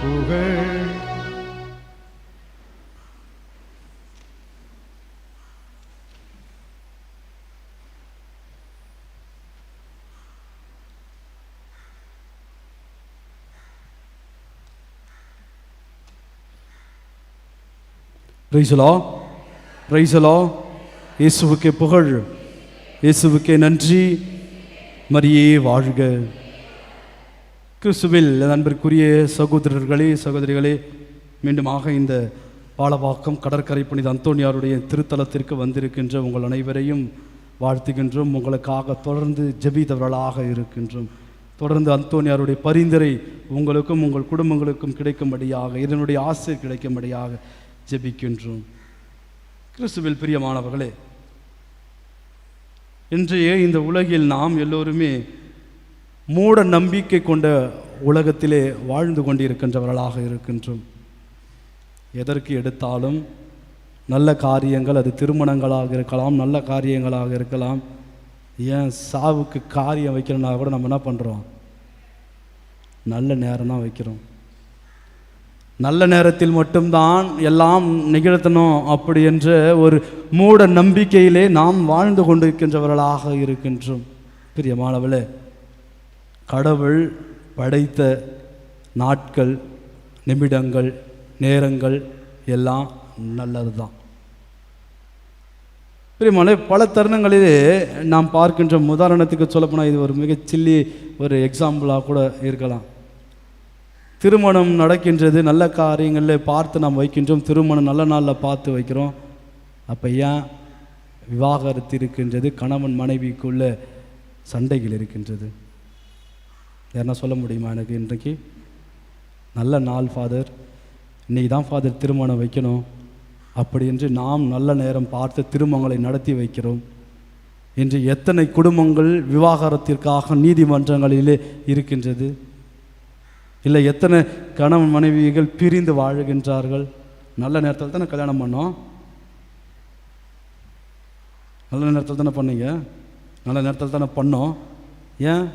புகழ் பிரைசலா பிரைசலா இயேசுவுக்கே புகழ் இயேசுவுக்கே நன்றி மரியே வாழ்க கிறிஸ்துவில் அன்பிற்குரிய சகோதரர்களே சகோதரிகளே மீண்டுமாக இந்த பாலவாக்கம் கடற்கரை புனித அந்தோனியாருடைய திருத்தலத்திற்கு வந்திருக்கின்ற உங்கள் அனைவரையும் வாழ்த்துகின்றோம். உங்களுக்காக தொடர்ந்து ஜெபித்தவர்களாக இருக்கின்றோம். தொடர்ந்து அந்தோனியாருடைய பரிந்துரை உங்களுக்கும் உங்கள் குடும்பங்களுக்கும் கிடைக்கும்படியாக இதனுடைய ஆசை கிடைக்கும்படியாக ஜெபிக்கின்றோம். கிறிஸ்துவில் பிரியமானவர்களே இன்றைய இந்த உலகில் நாம் எல்லோருமே மூட நம்பிக்கை கொண்ட உலகத்திலே வாழ்ந்து கொண்டிருக்கின்றவர்களாக இருக்கின்றோம். எதற்கு எடுத்தாலும் நல்ல காரியங்கள் அது திருமணங்களாக இருக்கலாம் நல்ல காரியங்களாக இருக்கலாம். ஏன் சாவுக்கு காரியம் வைக்கணும்னா கூட நம்ம என்ன பண்ணுறோம் நல்ல நேரம் தான் வைக்கிறோம். நல்ல நேரத்தில் மட்டும்தான் எல்லாம் நிகழ்த்தணும் அப்படி என்ற ஒரு மூட நம்பிக்கையிலே நாம் வாழ்ந்து கொண்டிருக்கின்றவர்களாக இருக்கின்றோம். பிரியமானவளே கடவுள் படைத்த நாட்கள் நிமிடங்கள் நேரங்கள் எல்லாம் நல்லது தான் பிரியமான பல தருணங்களிலே நாம் பார்க்கின்ற உதாரணத்துக்கு சொல்லப்போனால் இது ஒரு மிகச்சில்லி ஒரு எக்ஸாம்பிளாக கூட இருக்கலாம். திருமணம் நடக்கின்றது நல்ல காரியங்களில் பார்த்து நாம் வைக்கின்றோம் திருமணம் நல்ல நாளில் பார்த்து வைக்கிறோம். அப்போ ஏன் விவாகரத்து இருக்கின்றது கணவன் மனைவிக்குள்ள சண்டைகள் இருக்கின்றது? யாருன்னா சொல்ல முடியுமா எனக்கு? இன்றைக்கு நல்ல நாள் ஃபாதர் இன்றைக்கி தான் ஃபாதர் திருமணம் வைக்கணும். அப்படி என்று நாம் நல்ல நேரம் பார்த்து திருமணங்களை நடத்தி வைக்கிறோம். இன்று எத்தனை குடும்பங்கள் விவாகரத்திற்காக நீதிமன்றங்களிலே இருக்கின்றது? இல்லை எத்தனை கணவன் மனைவிகள் பிரிந்து வாழுகின்றார்கள்? நல்ல நேரத்தில் தானே கல்யாணம் பண்ணோம்? நல்ல நேரத்தில் தானே பண்ணீங்க? நல்ல நேரத்தில் தானே பண்ணோம். ஏன்?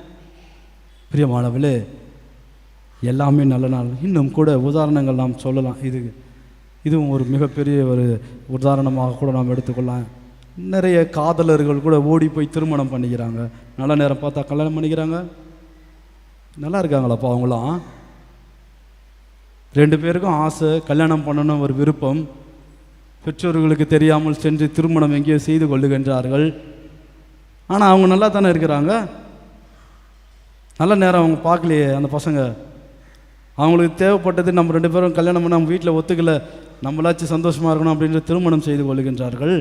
பிரியமானவளே எல்லாமே நல்ல நாள். இன்னும் கூட உதாரணங்கள் நாம் சொல்லலாம். இது இதுவும் ஒரு மிகப்பெரிய ஒரு உதாரணமாக கூட நாம் எடுத்துக்கொள்ளலாம். நிறைய காதலர்கள் கூட ஓடி போய் திருமணம் பண்ணிக்கிறாங்க. நல்ல நேரம் பார்த்தா கல்யாணம் பண்ணிக்கிறாங்க. நல்லா இருக்காங்களாப்பா அவங்களாம்? ரெண்டு பேருக்கும் ஆசை கல்யாணம் பண்ணணும் ஒரு விருப்பம். பெற்றோர்களுக்கு தெரியாமல் சென்று திருமணம் எங்கேயோ செய்து கொள்ளுகின்றார்கள். ஆனால் அவங்க நல்லா தானே இருக்கிறாங்க? நல்ல நேரம் அவங்க பார்க்கலையே அந்த பசங்க. அவங்களுக்கு தேவைப்பட்டது நம்ம ரெண்டு பேரும் கல்யாணம் பண்ண நம்ம வீட்டில் ஒத்துக்கல. நம்மளாச்சும் சந்தோஷமாக இருக்கணும் அப்படின்ற திருமணம் செய்து கொள்கின்றார்கள்.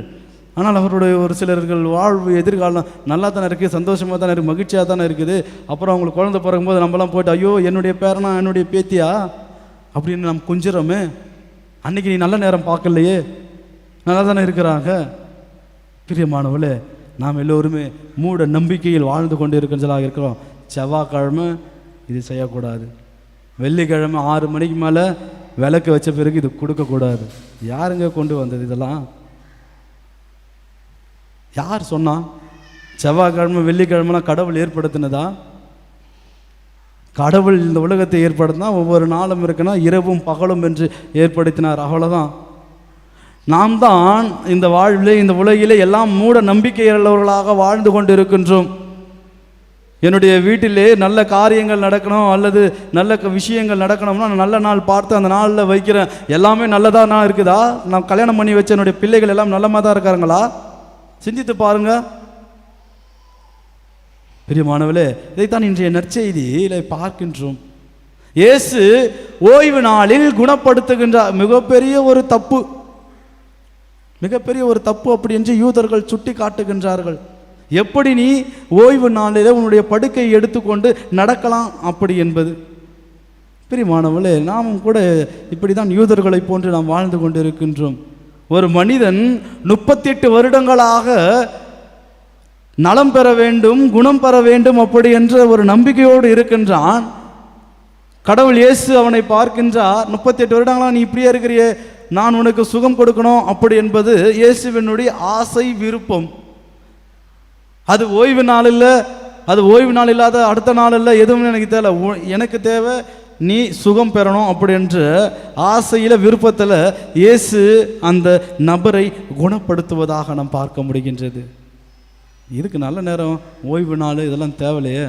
ஆனால் அவருடைய ஒரு சிலர்கள் வாழ்வு எதிர்காலம் நல்லா தானே இருக்குது சந்தோஷமாக தானே இருக்குது மகிழ்ச்சியாக தானே இருக்குது. அப்புறம் அவங்களுக்கு குழந்தை பிறக்கும்போது நம்மலாம் போயிட்டு ஐயோ என்னுடைய பேரனா என்னுடைய பேத்தியா? அப்படின்னு நம்ம கொஞ்சிறோமே. அன்னைக்கு நீ நல்ல நேரம் பார்க்கலையே. நல்லா தானே இருக்கிறாங்க. பிரியமானவளே நாம் எல்லோருமே மூட நம்பிக்கையில் வாழ்ந்து கொண்டு இருக்கிறதாக இருக்கிறோம். செவ்வாய்க்கிழமை இது செய்யக்கூடாது. வெள்ளிக்கிழமை ஆறு மணிக்கு மேலே விளக்கு வச்ச பிறகு இது கொடுக்கக்கூடாது. யாருங்க கொண்டு வந்தது இதெல்லாம்? யார் சொன்னா? செவ்வாய்க்கிழமை வெள்ளிக்கிழமைலாம் கடவுள் ஏற்படுத்தினதா? கடவுள் இந்த உலகத்தை ஏற்படுத்தினா ஒவ்வொரு நாளும் இருக்குன்னா இரவும் பகலும் என்று ஏற்படுத்தினார். அவ்வளோதான் நாம் தான் இந்த வாழ்விலே இந்த உலகிலே எல்லாம் மூட நம்பிக்கையுள்ளவர்களாக வாழ்ந்து கொண்டு இருக்கின்றோம் என்னுடைய வீட்டிலே நல்ல காரியங்கள் நடக்கணும் அல்லது நல்ல க- விஷயங்கள் நடக்கணும்னா நான் நல்ல நாள் பார்த்து அந்த நாளில் வைக்கிறேன். எல்லாமே நல்லதாக நான் இருக்குதா? நான் கல்யாணம் பண்ணி வச்ச என்னுடைய பிள்ளைகள் எல்லாம் நல்லமாக தான் இருக்காருங்களா? சிந்தித்து பாருங்க. பிரியமானவளே இதைத்தான் இன்றைய நற்செய்தியில பார்க்கின்றோம். இயேசு ஓய்வு நாளில் குணப்படுத்துகின்றார் மிகப்பெரிய ஒரு தப்பு. மிகப்பெரிய ஒரு தப்பு அப்படி என்று யூதர்கள் சுட்டி காட்டுகின்றார்கள் எப்படி நீ ஓய்வு நாளில் உன்னுடைய படுக்கையை எடுத்துக்கொண்டு நடக்கலாம் அப்படி என்பது? பிரிமானவளே நாமும் கூட இப்படி தான் யூதர்களைப் போன்று நாம் வாழ்ந்து கொண்டிருக்கின்றோம். ஒரு மனிதன் முப்பத்தெட்டு வருடங்களாக நலம் பெற வேண்டும் குணம் பெற வேண்டும் அப்படி என்ற ஒரு நம்பிக்கையோடு இருக்கின்றான். கடவுள் இயேசு அவனை பார்க்கின்றார் முப்பத்தெட்டு வருடங்களா நீ இப்படியே இருக்கிறியே நான் உனக்கு சுகம் கொடுக்கணும் அப்படி என்பது இயேசுவினுடைய ஆசை விருப்பம். அது ஓய்வு நாள் இல்லை அது ஓய்வு நாள் இல்லாத அடுத்த நாள் இல்லை எதுவும் எனக்கு தேவை எனக்கு தேவை நீ சுகம் பெறணும் அப்படின்ற ஆசையில் விருப்பத்தில் இயேசு அந்த நபரை குணப்படுத்துவதாக நாம் பார்க்க முடிகின்றது. இதுக்கு நல்ல நேரம். ஓய்வு நாள் இதெல்லாம் தேவையில்லையே.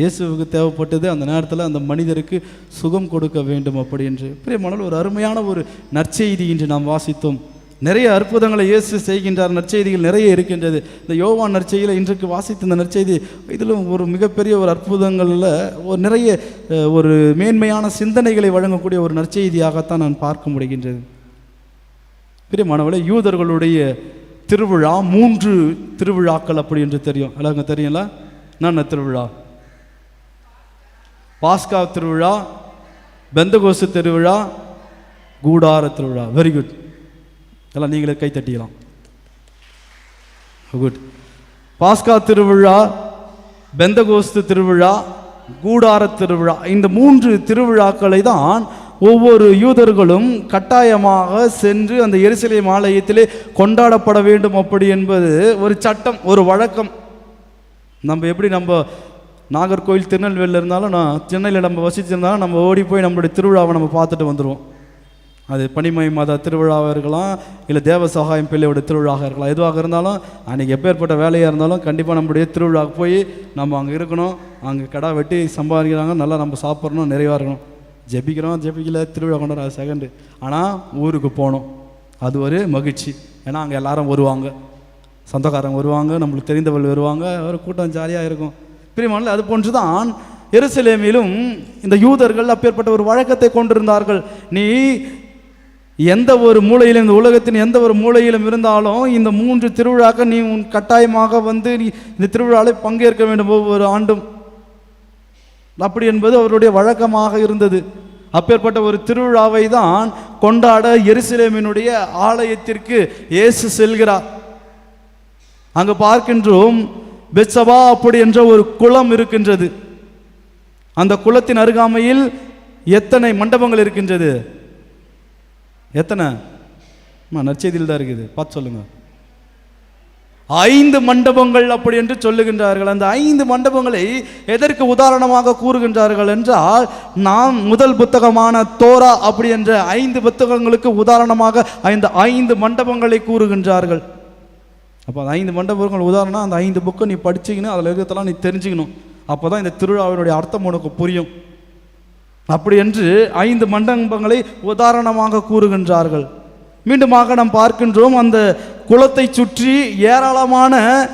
இயேசுவுக்கு தேவைப்பட்டது அந்த நேரத்தில் அந்த மனிதருக்கு சுகம் கொடுக்க வேண்டும் அப்படி என்று. பிரியமானால் ஒரு அருமையான ஒரு நற்செய்தி இன்று நாம் வாசித்தோம். நிறைய அற்புதங்களை இயேசு செய்கின்றார். நற்செய்திகள் நிறைய இருக்கின்றது. இந்த யோவான் நற்செய்தியில் இன்றைக்கு வாசித்த இந்த நற்செய்தி இதிலும் ஒரு மிகப்பெரிய ஒரு அற்புதங்களில் ஒரு நிறைய ஒரு மேன்மையான சிந்தனைகளை வழங்கக்கூடிய ஒரு நற்செய்தியாகத்தான் நான் பார்க்க முடிகின்றது. பிரியமானவளே யூதர்களுடைய திருவிழா மூன்று திருவிழாக்கள் அப்படி என்று தெரியும். எல்லாருக்கும் தெரியும்ல? என்னென்ன திருவிழா? பாஸ்கா திருவிழா பெந்தகோசு திருவிழா கூடார திருவிழா. வெரி குட் எல்லாம் நீங்களே கை தட்டிக்கலாம். குட் பாஸ்கா திருவிழா பெந்தகோஸ்து திருவிழா கூடார திருவிழா இந்த மூன்று திருவிழாக்களை தான் ஒவ்வொரு யூதர்களும் கட்டாயமாக சென்று அந்த எருசலேம் ஆலயத்திலே கொண்டாடப்பட வேண்டும் அப்படி என்பது ஒரு சட்டம் ஒரு வழக்கம். நம்ம எப்படி நம்ம நாகர்கோவில் திருநெல்வேலியில் இருந்தாலும் நான் சென்னையில் நம்ம வசிச்சிருந்தாலும் நம்ம ஓடி போய் நம்மளுடைய திருவிழாவை நம்ம பார்த்துட்டு வந்துடுவோம் அது பனிமய மாதா திருவிழாவாக இருக்கலாம் இல்லை தேவ சகாயம் பிள்ளையோட திருவிழாவாக இருக்கலாம். எதுவாக இருந்தாலும் அன்றைக்கி எப்பேற்பட்ட வேலையாக இருந்தாலும் கண்டிப்பாக நம்முடைய திருவிழாவுக்கு போய் நம்ம அங்கே இருக்கணும். அங்கே கடா வெட்டி சம்பாதிக்கிறாங்க. நல்லா நம்ம சாப்பிட்றணும் நிறைவாக இருக்கணும் ஜெபிக்கிறோம் ஜெபிக்கல திருவிழா கொண்டாடுற செகண்டு ஆனால் ஊருக்கு போகணும். அது ஒரு மகிழ்ச்சி. ஏன்னா அங்கே எல்லாரும் வருவாங்க. சொந்தக்காரங்க வருவாங்க நம்மளுக்கு தெரிந்தவர்கள் வருவாங்க. ஒரு கூட்டம் ஜாலியாக இருக்கும். பிரியமானல அது போன்று தான் எருசலேமிலும் இந்த யூதர்கள் அப்பேற்பட்ட ஒரு வழக்கத்தை கொண்டிருந்தார்கள். நீ எந்த ஒரு மூலையிலும் இந்த உலகத்தின் எந்த ஒரு மூலையிலும் இருந்தாலும் இந்த மூன்று திருவிழாக்க நீ உன் கட்டாயமாக வந்து நீ இந்த திருவிழாவில் பங்கேற்க வேண்டும் ஒவ்வொரு ஆண்டும். அப்படி என்பது அவருடைய வழக்கமாக இருந்தது. அப்பேற்பட்ட ஒரு திருவிழாவை தான் கொண்டாட எருசலேமினுடைய ஆலயத்திற்கு இயேசு செல்கிறார். அங்கு பார்க்கின்றோம் பெச்சபா அப்படி என்ற ஒரு குளம் இருக்கின்றது. அந்த குளத்தின் அருகாமையில் எத்தனை மண்டபங்கள் இருக்கின்றது? எத்தனை? அம்மா, நற்செய்தியில் தான் இருக்குது. பார்த்து சொல்லுங்க. ஐந்து மண்டபங்கள் அப்படி என்று சொல்லுகின்றார்கள். அந்த ஐந்து மண்டபங்களை எதற்கு உதாரணமாக கூறுகின்றார்கள் என்றால் நாம் முதல் புத்தகமான தோரா அப்படி என்ற ஐந்து புத்தகங்களுக்கு உதாரணமாக இந்த ஐந்து மண்டபங்களை கூறுகின்றார்கள். அப்போ அந்த ஐந்து மண்டபங்கள் உதாரணம் அந்த ஐந்து புக்கை நீ படிச்சிக்கணும் அதில் இருக்கிறதெல்லாம் நீ தெரிஞ்சுக்கணும். அப்போ தான் இந்த திருவிழாவினுடைய அர்த்தம் உனக்கு புரியும். அப்படி என்று ஐந்து மண்டபங்களை உதாரணமாக கூறுகின்றார்கள். மீண்டுமாக நாம் பார்க்கின்றோம் அந்த குளத்தை சுற்றி ஏராளமான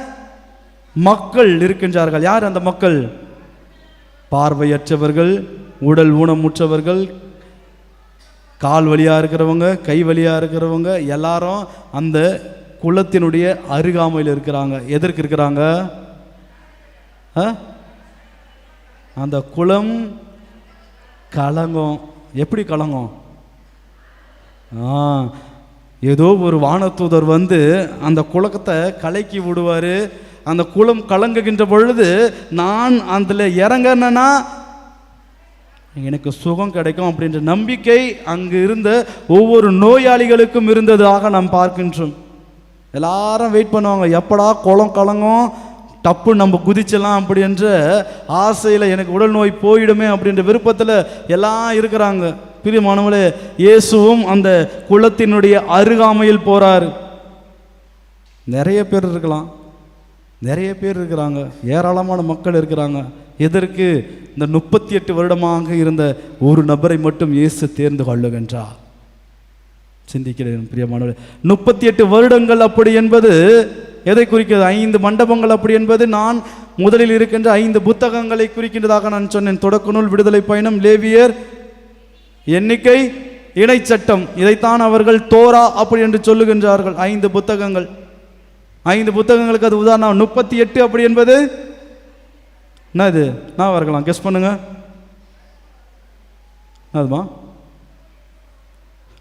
மக்கள் இருக்கின்றார்கள். யார் அந்த மக்கள்? பார்வையற்றவர்கள் உடல் ஊனமுற்றவர்கள் கால் வலியாக இருக்கிறவங்க கை வலியாக இருக்கிறவங்க எல்லாரும் அந்த குளத்தினுடைய அருகாமையில் இருக்கிறாங்க. எதற்கு இருக்கிறாங்க? ஆ? அந்த குளம் கலங்கம். எப்படி கலங்கம்? ஆ ஏதோ ஒரு வானத்தூதர் வந்து அந்த குளத்தை கலக்கி விடுவார். அந்த குளம் கலங்குகின்ற பொழுது நான் அதில் இறங்கினேன்னா எனக்கு சுகம் கிடைக்கும் அப்படின்ற நம்பிக்கை அங்கு இருந்த ஒவ்வொரு நோயாளிகளுக்கும் இருந்ததாக நாம் பார்க்கின்றோம். எல்லாரும் வெயிட் பண்ணுவாங்க. எப்படா குளம் கலங்கும்? டப்பு நம்ம குதிச்சலாம் அப்படின்ற ஆசையில் எனக்கு உடல் நோய் போயிடுமே அப்படின்ற விருப்பத்தில் எல்லாம் இருக்கிறாங்க. பிரியமானவளே இயேசுவும் அந்த குளத்தினுடைய அருகாமையில் போறார். நிறைய பேர் இருக்கலாம். நிறைய பேர் இருக்கிறாங்க. ஏராளமான மக்கள் இருக்கிறாங்க. எதற்கு? இந்த முப்பத்தி எட்டு வருடமாக இருந்த ஒரு நபரை மட்டும் இயேசு தேர்ந்து கொள்ளுகின்றார். சிந்திக்கிறேன் பிரியமானவர் முப்பத்தி எட்டு வருடங்கள் அப்படி என்பது எதை குறிக்கிறது? ஐந்து மண்டபங்கள் அப்படி என்பது நான் முதலில் இருக்கின்ற ஐந்து புத்தகங்களை குறிக்கின்றதாக நான் சொன்னேன். தொடக்க நூல் விடுதலை பயணம் லேவியர் எண்ணிக்கை இணைச்சட்டம். இதைத்தான் அவர்கள் தோரா அப்படி என்று சொல்லுகின்றார்கள். ஐந்து புத்தகங்கள். ஐந்து புத்தகங்களுக்கு அது உதாரணம். முப்பத்தி எட்டு அப்படி என்பது? என்ன இது? நான் இருக்கலாம் கெஸ் பண்ணுங்க. அதுமா?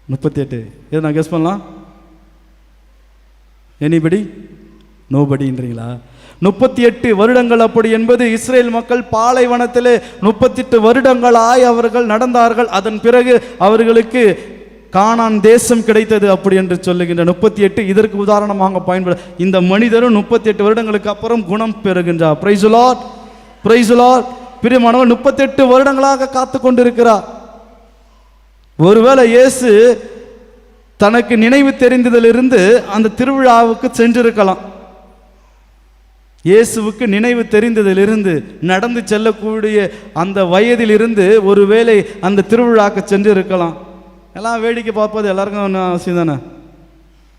முப்பத்தி எட்டு. எது நான் கெஸ் பண்ணலாம்? எனிபடி? நோபடின்றீங்களா முப்பத்தி எட்டு வருடங்கள் அப்படி என்பது இஸ்ரேல் மக்கள் பாலைவனத்திலே முப்பத்தெட்டு வருடங்களாய் அவர்கள் நடந்தார்கள். அதன் பிறகு அவர்களுக்கு காணான் தேசம் கிடைத்தது அப்படி என்று சொல்லுகின்ற முப்பத்தி எட்டு இதற்கு உதாரணமாக பயன்பட இந்த மனிதரும் முப்பத்தி எட்டு வருடங்களுக்கு அப்புறம் குணம் பெறுகின்றார். பிரைசுலார் பிரைசுலார் பிரியமானவர் முப்பத்தெட்டு வருடங்களாக காத்து கொண்டிருக்கிறார். ஒருவேளை இயேசு தனக்கு நினைவு தெரிந்ததிலிருந்து அந்த திருவிழாவுக்கு சென்றிருக்கலாம். இயேசுவுக்கு நினைவு தெரிந்ததிலிருந்து நடந்து செல்லக்கூடிய அந்த வயதிலிருந்து ஒருவேளை அந்த திருவிழாக்கு சென்று இருக்கலாம் எல்லாம் வேடிக்கை பார்ப்பது எல்லாருக்கும் ஒன்றும் அவசியம் தானே?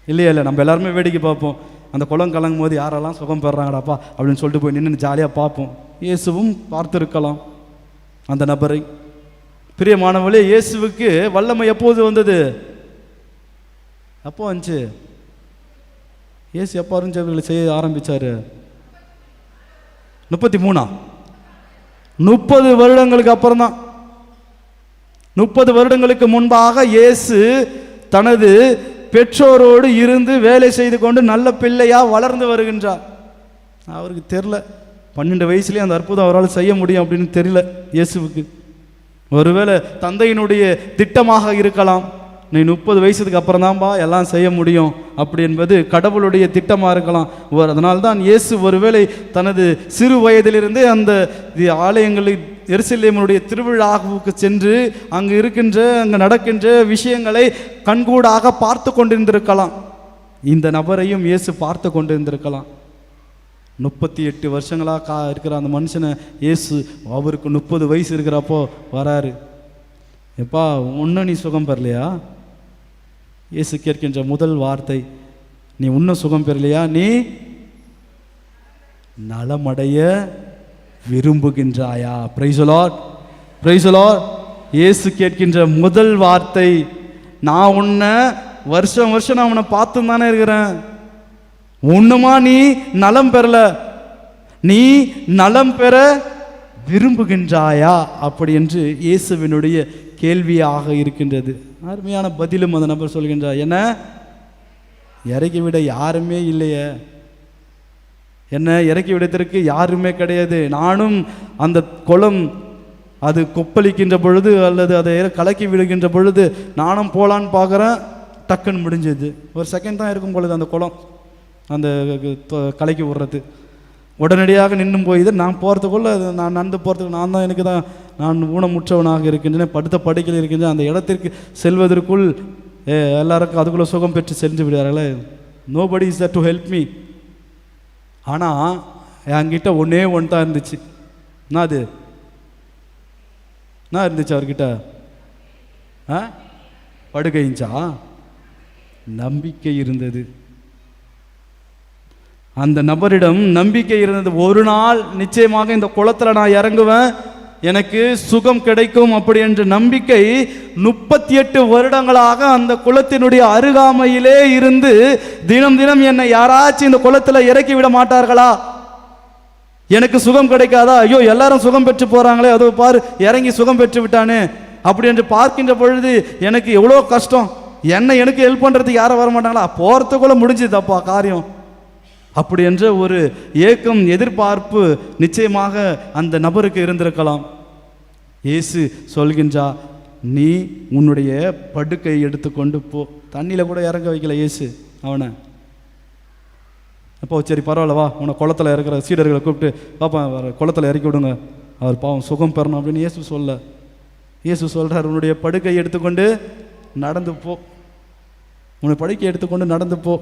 இல்லையா இல்லை நம்ம எல்லாருமே வேடிக்கை பார்ப்போம். அந்த குளம் கலங்கும் போது யாரெல்லாம் சுகம் பெறாங்கடாப்பா அப்படின்னு சொல்லிட்டு போய் நின்று ஜாலியாக பார்ப்போம். இயேசுவும் பார்த்துருக்கலாம். அந்த நபரை. பிரியமானவளே இயேசுவுக்கு வல்லமை எப்போது வந்தது? அப்போ வந்துச்சு? இயேசு எப்போ அறிஞ்சவர்களை செய்ய ஆரம்பித்தார் முப்பத்தி மூணா? முப்பது வருடங்களுக்கு அப்புறம் தான் முப்பது வருடங்களுக்கு முன்பாக இயேசு தனது பெற்றோரோடு இருந்து வேலை செய்து கொண்டு நல்ல பிள்ளையாக வளர்ந்து வருகின்றார். அவருக்கு தெரில பன்னெண்டு வயசுலேயே அந்த அற்புதம் அவரால் செய்ய முடியும் அப்படின்னு தெரியல இயேசுவுக்கு. ஒருவேளை தந்தையினுடைய திட்டமாக இருக்கலாம். நீ முப்பது வயசுக்கு அப்புறம் தான்பா எல்லாம் செய்ய முடியும் அப்படி என்பது கடவுளுடைய திட்டமாக இருக்கலாம். ஒரு அதனால்தான் இயேசு ஒருவேளை தனது சிறு வயதிலிருந்தே அந்த தி- ஆலயங்களில் எருசலேமனுடைய திருவிழாவுக்கு சென்று அங்கு இருக்கின்ற அங்கு நடக்கின்ற விஷயங்களை கண்கூடாக பார்த்து கொண்டிருந்திருக்கலாம். இந்த நபரையும் இயேசு பார்த்து கொண்டிருந்திருக்கலாம். முப்பத்தி எட்டு வருஷங்களாக கா இருக்கிற அந்த மனுஷனை இயேசு அவருக்கு முப்பது வயசு இருக்கிறப்போ வராரு. எப்பா இன்னும் நீ சுகம் பெறலையா? இயேசு கேட்கின்ற முதல் வார்த்தை நீ உன்ன சுகம் பெறலையா? நீ நலமடைய விரும்புகின்றாயா? பிரைசலாட் பிரைசலாட் இயேசு கேட்கின்ற முதல் வார்த்தை நான் உன்னை வருஷம் வருஷம் நான் உன்னை பார்த்து தானே இருக்கிறேன். ஒண்ணுமா நீ நலம் பெறல? நீ நலம் பெற விரும்புகின்றாயா? அப்படி என்று இயேசுவினுடைய கேள்வியாக இருக்கின்றது. அருமையான பதிலும் அந்த நபர் சொல்கின்றார். என்ன? இறக்கி விட யாருமே இல்லையே. என்ன? இறக்கி விடத்திற்கு யாருமே கிடையாது. நானும் அந்த குளம் அது கொப்பளிக்கின்ற பொழுது அல்லது அதை கலக்கி விடுகின்ற பொழுது நானும் போகலான்னு பார்க்குறேன். டக்குன்னு முடிஞ்சது. ஒரு செகண்ட் தான் இருக்கும் பொழுது அந்த குளம் அந்த கலக்கி விடுறது. உடனடியாக நின்றும் போய் நான் போகிறதுக்குள்ள அது நான் நடந்து போகிறதுக்கு நான் தான் எனக்கு தான் நான் ஊனமுற்றவனாக இருக்கின்றேன் படுத்த படுக்கையில் இருக்கின்றேன் அந்த இடத்திற்கு செல்வதற்குள் ஏ, எல்லாருக்கும் அதுக்குள்ளே சுகம் பெற்று சென்று விடுவார்களே nobody is to help me ஆனால் என்கிட்ட ஒன்றே ஒன்று தான் இருந்துச்சு. என்ன அது? என்ன இருந்துச்சு அவர்கிட்ட? ஆ? படுக்கைஞ்சா நம்பிக்கை இருந்தது. அந்த நபரிடம் நம்பிக்கை இருந்தது. ஒரு நாள் நிச்சயமாக இந்த குளத்தில் நான் இறங்குவேன். எனக்கு சுகம் கிடைக்கும் அப்படி என்ற நம்பிக்கை முப்பத்தி எட்டு வருடங்களாக அந்த குளத்தினுடைய அருகாமையிலே இருந்து தினம் தினம் என்னை யாராச்சும் இந்த குளத்தில் இறக்கி விட மாட்டார்களா? எனக்கு சுகம் கிடைக்காதா? ஐயோ எல்லாரும் சுகம் பெற்று போறாங்களே அதோ பாரு இறங்கி சுகம் பெற்று விட்டானே அப்படி என்று பார்க்கின்ற பொழுது எனக்கு எவ்வளோ கஷ்டம். என்ன எனக்கு ஹெல்ப் பண்ணுறதுக்கு யாரும் வர மாட்டாங்களா போறதுக்குள்ள முடிஞ்சுதப்பா காரியம். அப்படி என்ற ஒரு ஏக்கம் எதிர்பார்ப்பு நிச்சயமாக அந்த நபருக்கு இருந்திருக்கலாம். இயேசு சொல்கின்றா நீ உன்னுடைய படுக்கை எடுத்துக்கொண்டு போ. தண்ணியில் கூட இறங்க வைக்கல இயேசு அவனை. அப்போ சரி பரவாயில்ல வா. உன்னை குளத்துல இருக்கிற சீடர்களை கூப்பிட்டு பாப்பா வர குளத்துல இறக்கி விடுங்க. அவர் பாவம் சுகம் பெறணும் அப்படின்னு இயேசு சொல்ல. இயேசு சொல்கிறார் உன்னுடைய படுக்கை எடுத்துக்கொண்டு நடந்து போ. உன்னை படுக்கை எடுத்துக்கொண்டு நடந்து போ.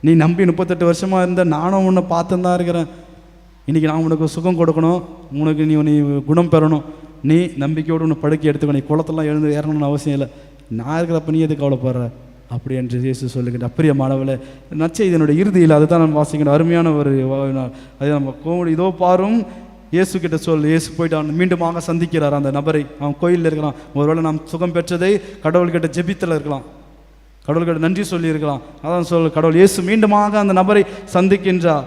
நீ நம்பி முப்பத்தெட்டு வருஷமாக இருந்த நானும் உன்னை பார்த்துன்னு தான் இருக்கிறேன். இன்றைக்கி நான் உனக்கு சுகம் கொடுக்கணும். உனக்கு நீ நீ குணம் பெறணும். நீ நம்பிக்கையோடு உன்னை படுக்கை எடுத்துக்கணும் நீ குளத்தெல்லாம் எழுந்து இறங்கணும்னு அவசியம் இல்லை. நான் இருக்கிறப்ப நீ எதுக்கு கவலைப்படுற? அப்படி என்று இயேசு சொல்லுகின்ற நச்சை என்னோட இறுதியில் அதுதான் நம்ம வாசிக்கணும் அருமையான ஒரு வ- அது நம்ம கோவிட் இதோ பாரும். இயேசு கிட்ட சொல் இயேசு போயிட்டு அவன் மீண்டுமாக சந்திக்கிறார் அந்த நபரை. அவன் கோயிலில் இருக்கலாம் ஒருவேளை நாம் சுகம் பெற்றதை கடவுள்கிட்ட ஜெபித்தில் இருக்கலாம். கடவுள்கிட்ட நன்றி சொல்லியிருக்கலாம். அதான் சொல் கடவுள் இயேசு மீண்டுமாக அந்த நபரை சந்திக்கின்றார்.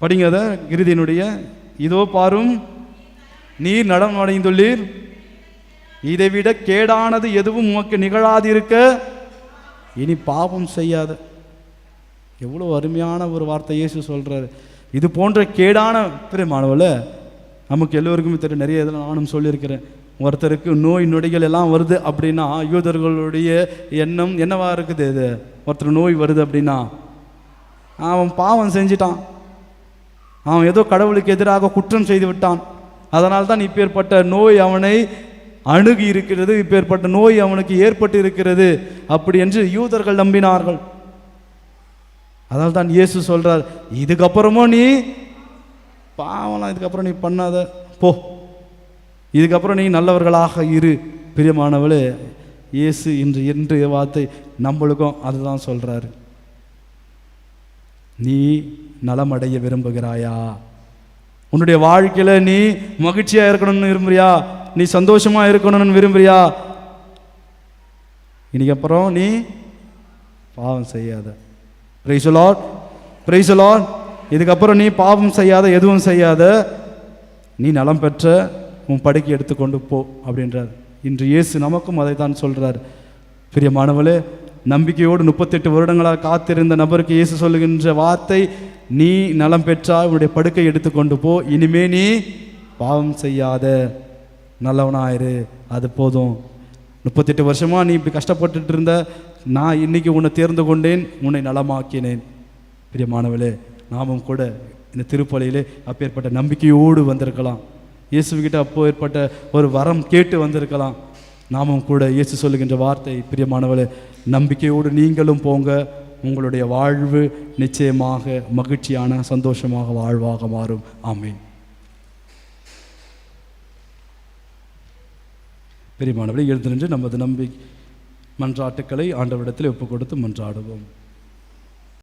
படிங்க கிருதியினுடைய இதோ பாரும் நீர் நடம் அடைந்துள்ளீர். இதைவிட கேடானது எதுவும் உமக்கு நிகழாதிருக்க இனி பாவம் செய்யாத. எவ்வளோ அருமையான ஒரு வார்த்தை இயேசு சொல்கிறாரு இது போன்ற கேடான பிரியமானவள நமக்கு எல்லோருக்குமே தெரியும் நிறைய இதில் நானும் சொல்லியிருக்கிறேன். ஒருத்தருக்கு நோய் நொடிகள் எல்லாம் வருது அப்படின்னா யூதர்களுடைய எண்ணம் என்னவா இருக்குது இது? ஒருத்தர் நோய் வருது அப்படின்னா? அவன் பாவம் செஞ்சிட்டான். அவன் ஏதோ கடவுளுக்கு எதிராக குற்றம் செய்து விட்டான். அதனால் தான் இப்பேற்பட்ட நோய் அவனை அணுகி இருக்கிறது இப்பேற்பட்ட நோய் அவனுக்கு ஏற்பட்டு இருக்கிறது அப்படி என்று யூதர்கள் நம்பினார்கள். அதனால் தான் இயேசு சொல்றார் இதுக்கப்புறமும் நீ பாவம்லாம் இதுக்கப்புறம் நீ பண்ணாத. போ. இதுக்கப்புறம் நீ நல்லவர்களாக இரு. பிரியமானவளே இயேசு இன்று இன்றைய வார்த்தை நம்மளுக்கும் அதுதான் சொல்கிறாரு நீ நலமடைய விரும்புகிறாயா? உன்னுடைய வாழ்க்கையில் நீ மகிழ்ச்சியாக இருக்கணும்னு விரும்புறியா? நீ சந்தோஷமாக இருக்கணும்னு விரும்புறியா? இன்னைக்கு அப்புறம் நீ பாவம் செய்யாத. பிரைசலாட் பிரைசலாட் இதுக்கப்புறம் நீ பாவம் செய்யாத எதுவும் செய்யாத. நீ நலம் பெற்ற உன் படுக்கை எடுத்துக்கொண்டு போ அப்படின்றார். இன்று இயேசு நமக்கும் அதை தான் சொல்கிறார் பெரிய மாணவளே நம்பிக்கையோடு முப்பத்தெட்டு வருடங்களாக காத்திருந்த நபருக்கு இயேசு சொல்லுகின்ற வார்த்தை நீ நலம் பெற்றால் உன்னுடைய படுக்கை எடுத்துக்கொண்டு போ இனிமே நீ பாவம் செய்யாத. நல்லவனாயிரு. அது போதும். முப்பத்தெட்டு வருஷமாக நீ இப்படி கஷ்டப்பட்டுட்டு இருந்த நான் இன்னைக்கு உன்னை தேர்ந்து கொண்டேன் உன்னை நலமாக்கினேன். பிரியமானவளே நாமும் கூட இந்த திருப்பலையிலே அப்பேற்பட்ட நம்பிக்கையோடு வந்திருக்கலாம். இயேசுகிட்ட அப்போ ஏற்பட்ட ஒரு வரம் கேட்டு வந்திருக்கலாம். நாமும் கூட இயேசு சொல்லுகின்ற வார்த்தை பிரியமானவளே நம்பிக்கையோடு நீங்களும் போங்க. உங்களுடைய வாழ்வு நிச்சயமாக மகிழ்ச்சியான சந்தோஷமாக வாழ்வாக மாறும். ஆமீன். பெரியமானவரை எழுந்து நின்று நமது நம்பி மன்றாட்டுக்களை ஆண்டவரிடத்தில் ஒப்புக் கொடுத்து மன்றாடுவோம்.